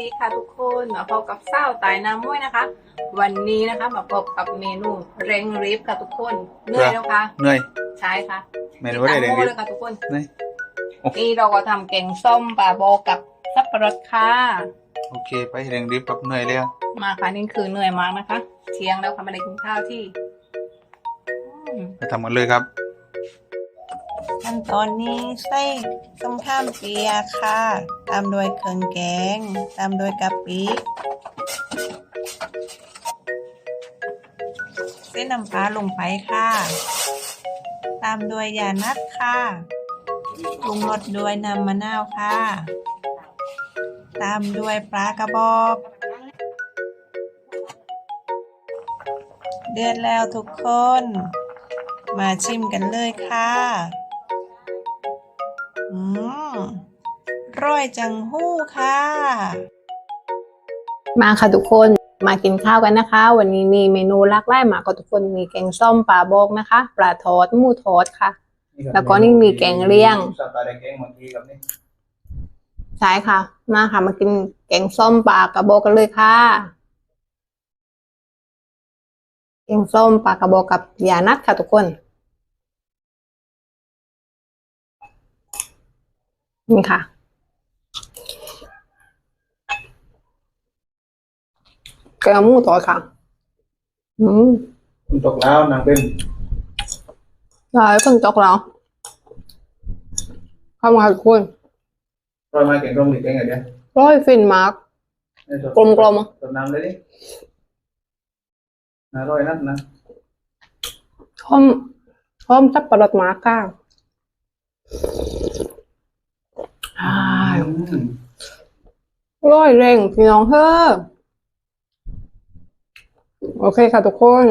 ดีค่ะทุกคนมาพบกับเศร้าตายน้ำม้วยนะคะ วันนี้นะคะมาพบกับเมนูเร่งรีบค่ะทุกคนเหนื่อยแล้วค่ะเหนื่อยใช่ค่ะเมนูอะไรเร่งรีบเลยค่ะทุกคนนี่โอ้นี่เราก็ทำแกงส้มปลาโบกับสับปะรดค่ะโอเค ไปเร่งรีบกับเหนื่อยแล้วมาค่ะนี่คือเหนื่อยมากนะคะเที่ยงแล้วค่ะไม่ได้กินข้าวที่อืมไปทำกันเลยครับ ขั้นตอนนี้ใส่ส้มข้ามเปียค่ะ ตามด้วยเครื่องแกง ตามด้วยกะปิเส้นน้ำปลาลงไปค่ะ ตามด้วยยานัดค่ะปรุงรสด้วยน้ำมะนาวค่ะ ตามด้วยปลากระบอก เดือดแล้วทุกคน มาชิมกันเลยค่ะ อืมร่อยจังหู้ค่ะ มาค่ะทุกคนมากินข้าวกันนะคะ วันนี้มีเมนูหลากหลายมากค่ะทุกคนมีแกงส้มปลาโบกนะคะปลาทอดหมูทอดค่ะ แล้วก็นี่มีแกงเลี่ยง สไตล์แกงเมื่อกี้กับนี่ใช่ค่ะ มาค่ะมากินแกงส้มปลากระบอกกันเลยค่ะ แกงส้มปลากระบอกกับยานัดค่ะทุกคน นี่ค่ะแกงหมูทอดค่ะ อืมคุณตกแล้วนางเป็นใช่เพิ่งจกแล้วเข้ามาค่ะทุกคนรอยมาแกงต้มหรือแกงอะไรเนี่ยร้อยฟินมากกลมๆอะต้มน้ำเลยดิน่าอร่อยนักนะหอมหอมสับปะรดมากค่ะอ่า อืม ร้อยเร่งพี่น้องเฮ้อโอเคค่ะทุกคน